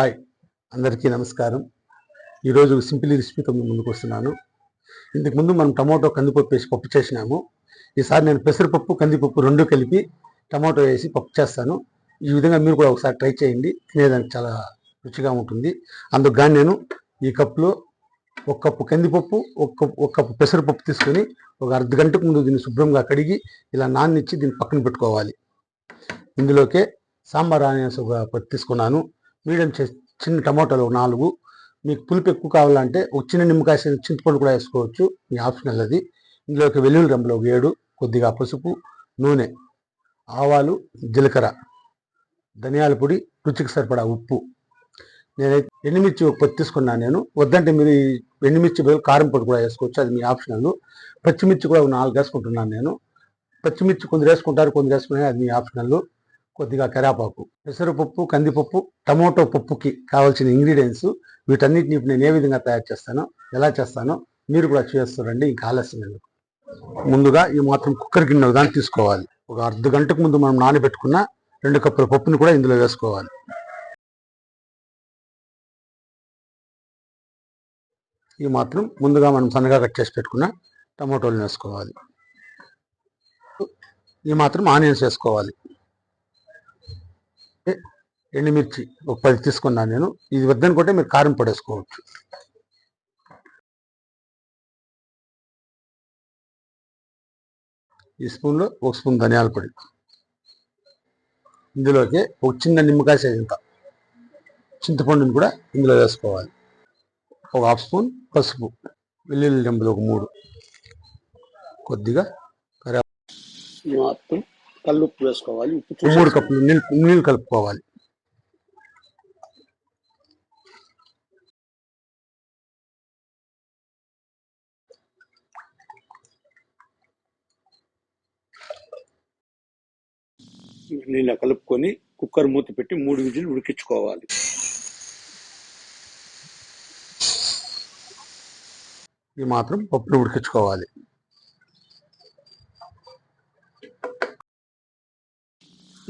Hi అందరికీ నమస్కారం. ఈరోజు సింపుల్ రెసిపీతో ముందుకు వస్తున్నాను. ఇంతకుముందు మనం టమాటో కందిపప్పు వేసి పప్పు చేసినాము. ఈసారి నేను పెసరపప్పు కందిపప్పు రెండు కలిపి టమాటో వేసి పప్పు చేస్తాను. ఈ విధంగా మీరు కూడా ఒకసారి ట్రై చేయండి. తినేదానికి చాలా రుచిగా ఉంటుంది. అందుకు కానీ నేను ఈ కప్పులో ఒక కప్పు కందిపప్పు ఒక ఒక కప్పు పెసరపప్పు తీసుకొని ఒక అర్ధ గంటకు ముందు దీన్ని శుభ్రంగా కడిగి ఇలా నాన్నిచ్చి దీన్ని పక్కన పెట్టుకోవాలి. ఇందులోకే సాంబార్ ఆనియన్స్ ఒక తీసుకున్నాను. మీడియం సైజ్ చిన్న టమాటాలు ఒక నాలుగు. మీకు పులుపు ఎక్కువ కావాలంటే ఒక చిన్న నిమ్మకాయ చింతపండు కూడా వేసుకోవచ్చు. మీ ఆప్షనల్ అది ఇందులోకి వెల్లుల్లి రంబులు ఒక ఏడు కొద్దిగా పసుపు నూనె ఆవాలు జీలకర్ర ధనియాల పొడి రుచికి సరిపడా ఉప్పు. నేనైతే ఎండుమిర్చి ఒక పత్తి తీసుకున్నాను నేను. వద్దంటే మీరు ఎండుమిర్చి బదులు కారం పొడి కూడా వేసుకోవచ్చు. అది మీ ఆప్షనల్ పచ్చిమిర్చి కూడా ఒక నాలుగు వేసుకుంటున్నాను నేను. పచ్చిమిర్చి కొందరు వేసుకుంటారు కొందరు వేసుకునే అది మీ ఆప్షనల్ కొద్దిగా కరాపాకు పెసరపప్పు కందిపప్పు టమోటో పప్పుకి కావాల్సిన ఇంగ్రీడియంట్స్ వీటన్నిటిని ఇప్పుడు నేను ఏ విధంగా తయారు చేస్తానో ఎలా చేస్తానో మీరు కూడా చేస్తారండి ఇంకా ఆలస్యం ఎందుకు? ముందుగా ఈ మాత్రం కుక్కర్ గిన్నె దాన్ని తీసుకోవాలి. ఒక అర్ధ గంటకు ముందు మనం నానబెట్టుకున్న రెండు కప్పుల పప్పుని కూడా ఇందులో వేసుకోవాలి. ఈ మాత్రం ముందుగా మనం సన్నగా కట్ చేసి పెట్టుకున్న టమాటోలు వేసుకోవాలి. ఈ మాత్రం ఆనియన్స్ వేసుకోవాలి. ఎండుమిర్చి ఒక పది తీసుకున్నాను నేను. ఇది వద్దనుకుంటే మీరు కారం పడేసుకోవచ్చు. ఈ స్పూన్లో ఒక స్పూన్ ధనియాల పొడి. ఇందులోకి ఒక చిన్న నిమ్మకాయ సైజ్ ఇంత చింతపండుని కూడా ఇందులో వేసుకోవాలి. ఒక హాఫ్ స్పూన్ పసుపు వెల్లుల్లి రెంపులు ఒక మూడు. కొద్దిగా కళ్ళు ఉప్పు వేసుకోవాలి. మూడు కప్పులు నీళ్ళు నీళ్ళు కలుపుకోవాలి. నీళ్ళ కలుపుకొని కుక్కర్ మూత పెట్టి మూడు విజిల్ ఉడికించుకోవాలి. ఈ మాత్రం పప్పును ఉడికించుకోవాలి.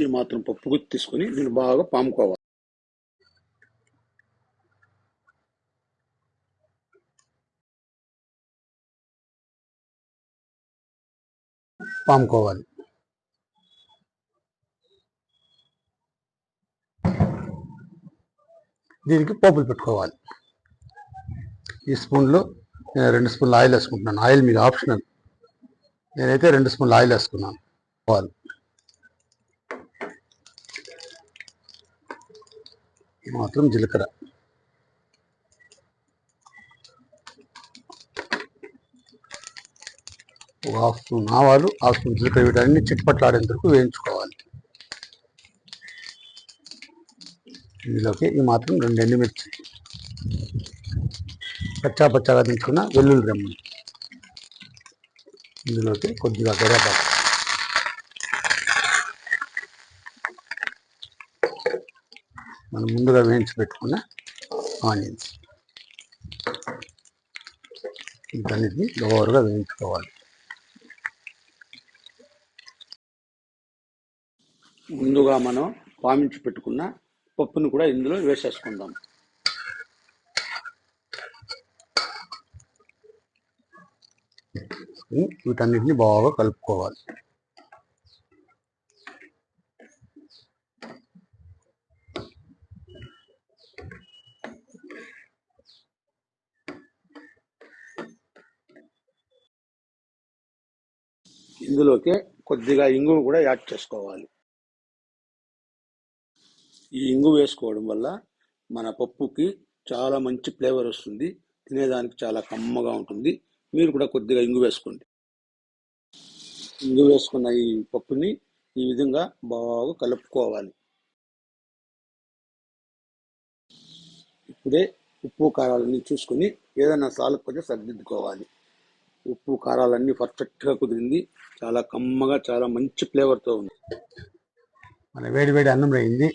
ఈ మాత్రం పప్పు గుత్తి తీసుకొని దీన్ని బాగా పాముకోవాలి. పాముకోవాలి. దీనికి పోపులు పెట్టుకోవాలి. ఈ స్పూన్లో నేను రెండు స్పూన్లు ఆయిల్ వేసుకుంటున్నాను. ఆయిల్ మీకు ఆప్షనల్. నేనైతే రెండు స్పూన్లు ఆయిల్ వేసుకున్నాను. పోవాలి. ఈ మాత్రం జీలకర్ర. ఒక హాఫ్ స్పూన్ ఆవాలు హాఫ్ స్పూన్ జీలకర్ర వీటన్ని చిట్పట్లాడేంతరకు వేయించుకోవాలి. ఇందులోకి ఈ మాత్రం రెండు ఎండుమిర్చి పచ్చా పచ్చగా దించుకున్న వెల్లుల్లి రెమ్మ ఇందులోకి కొద్దిగా కరేపాకు మనం ముందుగా వేయించి పెట్టుకున్న ఆనియన్స్. వీటన్నిటిని లోవర్గా వేయించుకోవాలి. ముందుగా మనం పామించి పెట్టుకున్న పప్పును కూడా ఇందులో వేసేసుకుందాం. వీటన్నిటిని బాగా కలుపుకోవాలి. ఇందులోకి కొద్దిగా ఇంగువ కూడా యాడ్ చేసుకోవాలి. ఈ ఇంగు వేసుకోవడం వల్ల మన పప్పుకి చాలా మంచి ఫ్లేవర్ వస్తుంది. తినేదానికి చాలా కమ్మగా ఉంటుంది. మీరు కూడా కొద్దిగా ఇంగు వేసుకోండి. ఇంగు వేసుకున్న ఈ పప్పుని ఈ విధంగా బాగా కలుపుకోవాలి. ఇప్పుడే ఉప్పు కారాలన్నీ చూసుకొని ఏదైనా సాలకపోతే సరిదిద్దుకోవాలి. ఉప్పు కారాలన్నీ పర్ఫెక్ట్గా కుదిరింది. చాలా కమ్మగా చాలా మంచి ఫ్లేవర్తో ఉంది. మన వేడి వేడి అన్నం అయింది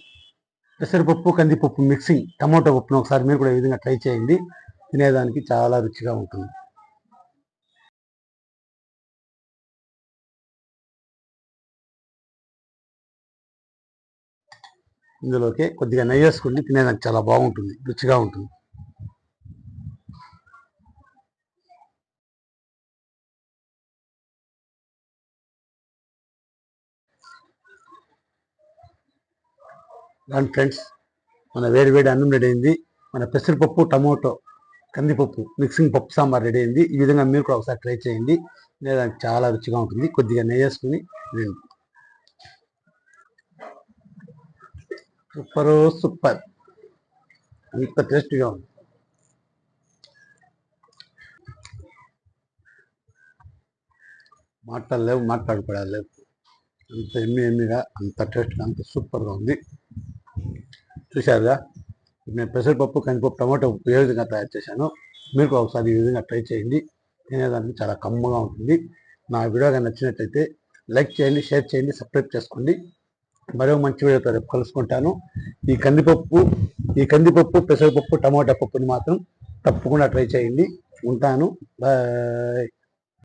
పెసరపప్పు కందిపప్పు మిక్సింగ్ టమాటో పప్పును ఒకసారి మీరు కూడా ఈ విధంగా ట్రై చేయండి. తినేదానికి చాలా రుచిగా ఉంటుంది. ఇందులోకి కొద్దిగా నెయ్యి వేసుకుని తినేదానికి చాలా బాగుంటుంది రుచిగా ఉంటుంది. దాని ఫ్రెండ్స్ మన వేడి వేడి అన్నం రెడీ అయింది. మన పెసరపప్పు టమోటో కందిపప్పు మిక్సింగ్ పప్పు సాంబార్ రెడీ అయింది. ఈ విధంగా మీరు కూడా ఒకసారి ట్రై చేయండి. లేదా చాలా రుచిగా ఉంటుంది. కొద్దిగా నెయ్యి వేసుకుని తినండి. సూపర్ సూపర్ అంత టేస్ట్గా ఉంది. మాటలు లేవు మాట్లాడుకోవడాలు లేవు. అంత ఎమ్మి ఎమ్మిగా అంత టేస్ట్గా అంత సూపర్గా ఉంది. చూసారుగా నేను పెసరపప్పు కందిపప్పు టమాటో పప్పు ఏ విధంగా తయారు చేశాను మీరు కూడా ఒకసారి ఈ విధంగా ట్రై చేయండి. తినేదానికి చాలా కమ్మగా ఉంటుంది. నా వీడియోగా నచ్చినట్లయితే లైక్ చేయండి షేర్ చేయండి సబ్స్క్రైబ్ చేసుకోండి. మరో మంచి వీడియోతో రేపు కలుసుకుంటాను. ఈ కందిపప్పు ఈ కందిపప్పు పెసరపప్పు టమాటా పప్పుని మాత్రం తప్పకుండా ట్రై చేయండి. ఉంటాను. బాయ్.